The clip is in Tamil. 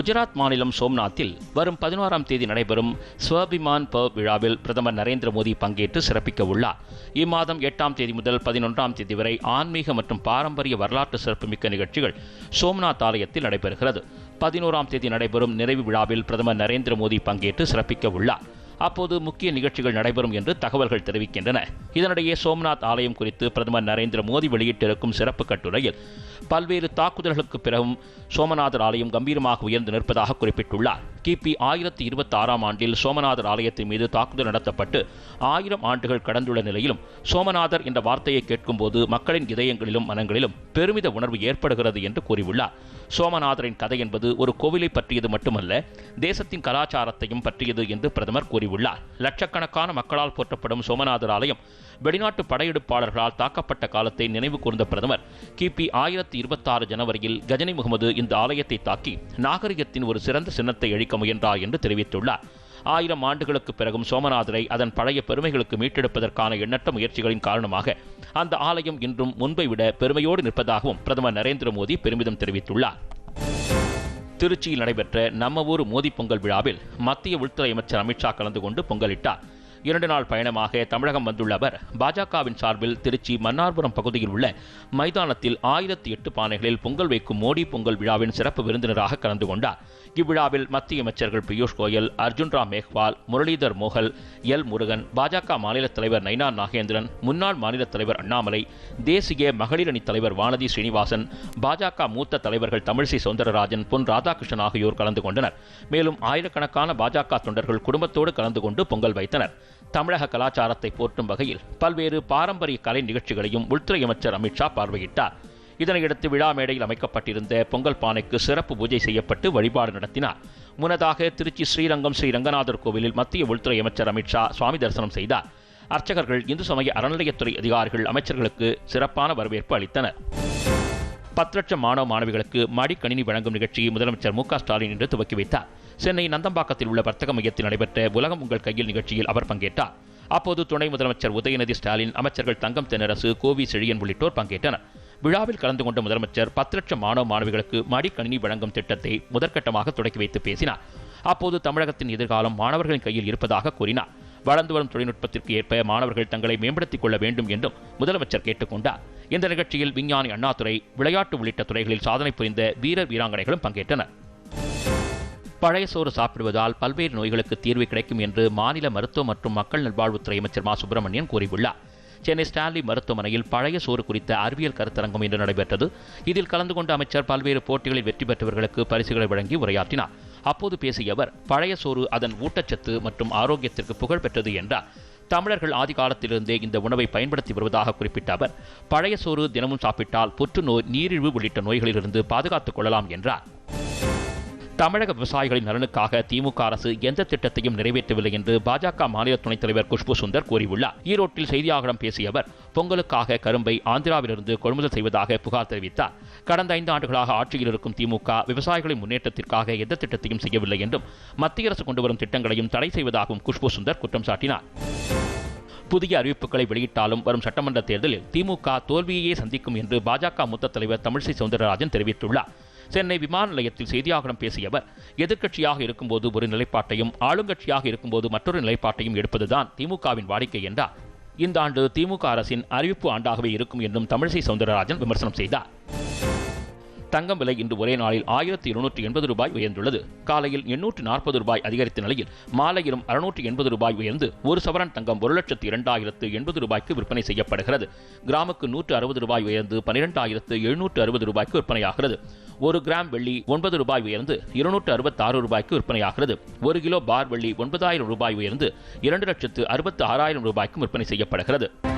குஜராத் மாநிலம் சோம்நாத்தில் வரும் பதினோராம் தேதி நடைபெறும் ஸ்வபிமான் பவ் விழாவில் பிரதமர் நரேந்திர மோடி பங்கேற்று சிறப்பிக்க உள்ளார். இம்மாதம் எட்டாம் தேதி முதல் பதினொன்றாம் தேதி வரை ஆன்மீக மற்றும் பாரம்பரிய வரலாற்று சிறப்புமிக்க நிகழ்ச்சிகள் சோம்நாத் ஆலயத்தில் நடைபெறுகிறது. பதினோராம் தேதி நடைபெறும் நிறைவு விழாவில் பிரதமர் நரேந்திர மோடி பங்கேற்று சிறப்பிக்க உள்ளார். அப்போது முக்கிய நிகழ்ச்சிகள் நடைபெறும் என்று தகவல்கள் தெரிவிக்கின்றன. இதனிடையே சோம்நாத் ஆலயம் குறித்து பிரதமர் நரேந்திர மோடி வெளியிட்டிருக்கும் சிறப்பு கட்டுரையில் பல்வேறு தாக்குதல்களுக்கு பிறகும் சோமநாதர் ஆலயம் கம்பீரமாக உயர்ந்து நிற்பதாக குறிப்பிட்டுள்ளார். கிபி ஆயிரத்தி இருபத்தி ஆறாம் ஆண்டில் சோமநாதர் ஆலயத்தின் மீது தாக்குதல் நடத்தப்பட்டு ஆயிரம் ஆண்டுகள் கடந்துள்ள நிலையிலும் சோமநாதர் என்ற வார்த்தையை கேட்கும்போது மக்களின் இதயங்களிலும் மனங்களிலும் பெருமித உணர்வு ஏற்படுகிறது என்று கூறியுள்ளார். சோமநாதரின் கதை என்பது ஒரு கோவிலை பற்றியது மட்டுமல்ல தேசத்தின் கலாச்சாரத்தையும் பற்றியது என்று பிரதமர் கூறியுள்ளார். லட்சக்கணக்கான மக்களால் போற்றப்படும் சோமநாதர் ஆலயம் வெளிநாட்டு படையெடுப்பாளர்களால் தாக்கப்பட்ட காலத்தை நினைவு கூர்ந்த பிரதமர் கிபி ஆயிரத்தி இரண்டாயிரத்தி இருபத்தாறு ஜனவரியில் கஜனி முகமது இந்த ஆலயத்தை தாக்கி நாகரிகத்தின் ஒரு சிறந்த சின்னத்தை அழிக்க முயன்றார் என்று தெரிவித்துள்ளார். ஆயிரம் ஆண்டுகளுக்கு பிறகும் சோமநாதரை அதன் பழைய பெருமைகளுக்கு மீட்டெடுப்பதற்கான எண்ணற்ற முயற்சிகளின் காரணமாக அந்த ஆலயம் இன்றும் முன்பை விட பெருமையோடு நிற்பதாகவும் பிரதமர் நரேந்திர மோடி பெருமிதம் தெரிவித்துள்ளார். திருச்சியில் நடைபெற்ற நம்ம ஊர் மோதி பொங்கல் விழாவில் மத்திய உள்துறை அமைச்சர் அமித்ஷா கலந்து கொண்டு பொங்கலிட்டார். இரண்டு நாள் பயணமாக தமிழகம் வந்துள்ள அவர் பாஜகவின் சார்பில் திருச்சி மன்னார்புரம் பகுதியில் உள்ள மைதானத்தில் ஆயிரத்தி எட்டு பானைகளில் பொங்கல் வைக்கும் மோடி பொங்கல் விழாவின் சிறப்பு விருந்தினராக கலந்து கொண்டார். இவ்விழாவில் மத்திய அமைச்சர்கள் பியூஷ் கோயல் அர்ஜுன் ராம் மேக்வால் முரளிதர் மோகல் எல் முருகன் பாஜக மாநில தலைவர் நைனா நாகேந்திரன் முன்னாள் மாநில தலைவர் அண்ணாமலை தேசிய மகளிர் அணி தலைவர் வானதி ஸ்ரீனிவாசன் பாஜக மூத்த தலைவர்கள் தமிழிசை சவுந்தரராஜன் பொன் ராதாகிருஷ்ணன் ஆகியோர் கலந்து கொண்டனர். மேலும் ஆயிரக்கணக்கான பாஜக தொண்டர்கள் குடும்பத்தோடு கலந்து கொண்டு பொங்கல் வைத்தனர். தமிழக கலாச்சாரத்தை போற்றும் வகையில் பல்வேறு பாரம்பரிய கலை நிகழ்ச்சிகளையும் உள்துறை அமைச்சர் அமித்ஷா பார்வையிட்டார். இதனையடுத்து விழா மேடையில் அமைக்கப்பட்டிருந்த பொங்கல் பானைக்கு சிறப்பு பூஜை செய்யப்பட்டு வழிபாடு நடத்தினார். முன்னதாக திருச்சி ஸ்ரீரங்கம் ஸ்ரீ ரங்கநாதர் கோவிலில் மத்திய உள்துறை அமைச்சர் அமித்ஷா சுவாமி தரிசனம் செய்தார். அர்ச்சகர்கள் இந்து சமய அறநிலையத்துறை அதிகாரிகள் அமைச்சர்களுக்கு சிறப்பான வரவேற்பு அளித்தனர். பத்து லட்சம் மாணவ மாணவிகளுக்கு மடிக்கணினி வழங்கும் நிகழ்ச்சியை முதலமைச்சர் மு க ஸ்டாலின் இன்று துவக்கி வைத்தார். சென்னை நந்தம்பாக்கத்தில் உள்ள வர்த்தக மையத்தில் நடைபெற்ற உலகம் உங்கள் கையில் நிகழ்ச்சியில் அவர் பங்கேற்றார். அப்போது துணை முதலமைச்சர் உதயநிதி ஸ்டாலின் அமைச்சர்கள் தங்கம் தென்னரசு கோவி செழியன் உள்ளிட்டோர் பங்கேற்றனர். விழாவில் கலந்து கொண்ட முதலமைச்சர் பத்து லட்சம் மாணவ மாணவிகளுக்கு மடிக்கணினி வழங்கும் திட்டத்தை முதற்கட்டமாக தொடக்கி வைத்து பேசினார். அப்போது தமிழகத்தின் எதிர்காலம் மாணவர்களின் கையில் இருப்பதாக கூறினார். வளர்ந்து வரும் தொழில்நுட்பத்திற்கு ஏற்ப மாணவர்கள் தங்களை மேம்படுத்திக் கொள்ள வேண்டும் என்றும் முதலமைச்சர் கேட்டுக்கொண்டார் இந்த நிகழ்ச்சியில் விஞ்ஞானி அண்ணாதுரை விளையாட்டு உள்ளிட்ட துறைகளில் சாதனை புரிந்த வீரர் வீராங்கனைகளும் பங்கேற்றனர். பழைய சோறு சாப்பிடுவதால் பல்வேறு நோய்களுக்கு தீர்வு கிடைக்கும் என்று மாநில மருத்துவ மற்றும் மக்கள் நல்வாழ்வுத்துறை அமைச்சர் மா சுப்பிரமணியன் கூறியுள்ளார். சென்னை ஸ்டான்லி மருத்துவமனையில் பழைய சோறு குறித்த அறிவியல் கருத்தரங்கம் இன்று நடைபெற்றது. இதில் கலந்து கொண்ட அமைச்சர் பல்வேறு போட்டிகளில் வெற்றி பெற்றவர்களுக்கு பரிசுகளை வழங்கி உரையாற்றினார். அப்போது பேசிய அவர் பழைய சோறு அதன் ஊட்டச்சத்து மற்றும் ஆரோக்கியத்திற்கு புகழ் பெற்றது என்றார். தமிழர்கள் ஆதி காலத்திலிருந்தே இந்த உணவை பயன்படுத்தி வருவதாக குறிப்பிட்ட அவர் பழைய சோறு தினமும் சாப்பிட்டால் புற்றுநோய் நீரிழிவு உள்ளிட்ட நோய்களிலிருந்து பாதுகாத்துக் கொள்ளலாம் என்றார். தமிழக விவசாயிகளின் நலனுக்காக திமுக அரசு எந்த திட்டத்தையும் நிறைவேற்றவில்லை என்று பாஜக மாநில துணைத் தலைவர் குஷ்பு சுந்தர் கூறியுள்ளார். ஈரோட்டில் செய்தியாளர்களிடம் பேசிய அவர் பொங்கலுக்காக கரும்பை ஆந்திராவிலிருந்து கொள்முதல் செய்வதாக புகார் தெரிவித்தார். கடந்த ஐந்து ஆண்டுகளாக ஆட்சியில் இருக்கும் திமுக விவசாயிகளின் முன்னேற்றத்திற்காக எந்த திட்டத்தையும் செய்யவில்லை என்றும் மத்திய அரசு கொண்டு வரும் திட்டங்களையும் தடை செய்வதாகவும் குஷ்பு சுந்தர் குற்றம் சாட்டினார். புதிய அறிவிப்புகளை வெளியிட்டாலும் வரும் சட்டமன்ற தேர்தலில் திமுக தோல்வியையே சந்திக்கும் என்று பாஜக மூத்த தலைவர் தமிழிசை சவுந்தரராஜன் தெரிவித்துள்ளார். சென்னை விமான நிலையத்தில் செய்தியாளர்களிடம் பேசிய அவர் எதிர்க்கட்சியாக இருக்கும்போது ஒரு நிலைப்பாட்டையும் ஆளுங்கட்சியாக இருக்கும்போது மற்றொரு நிலைப்பாட்டையும் எடுப்பதுதான் திமுகவின் வாடிக்கை என்றார். இந்த ஆண்டு திமுக அரசின் அறிவிப்பு ஆண்டாகவே இருக்கும் என்றும் தமிழிசை சவுந்தரராஜன் விமர்சனம் செய்தார். தங்கம் விலை இன்று ஒரே நாளில் ஆயிரத்தி இருநூற்றி எண்பது ரூபாய் உயர்ந்துள்ளது. காலையில் எண்ணூற்று நாற்பது ரூபாய் அதிகரித்த நிலையில் மாலையிலும் அறுநூற்றி எண்பது ரூபாய் உயர்ந்து ஒரு சவரன் தங்கம் ஒரு லட்சத்து இரண்டாயிரத்து எண்பது ரூபாய்க்கு விற்பனை செய்யப்படுகிறது. கிராமுக்கு நூற்று அறுபது ரூபாய் உயர்ந்து பனிரெண்டாயிரத்து எழுநூற்று அறுபது ரூபாய்க்கு விற்பனையாகிறது. ஒரு கிராம் வெள்ளி ஒன்பது ரூபாய் உயர்ந்து இருநூற்று அறுபத்தாறு ரூபாய்க்கு விற்பனையாகிறது. ஒரு கிலோ பார் வெள்ளி ஒன்பதாயிரம் ரூபாய் உயர்ந்து இரண்டு லட்சத்து அறுபத்து ஆறாயிரம் ரூபாய்க்கு விற்பனை செய்யப்படுகிறது.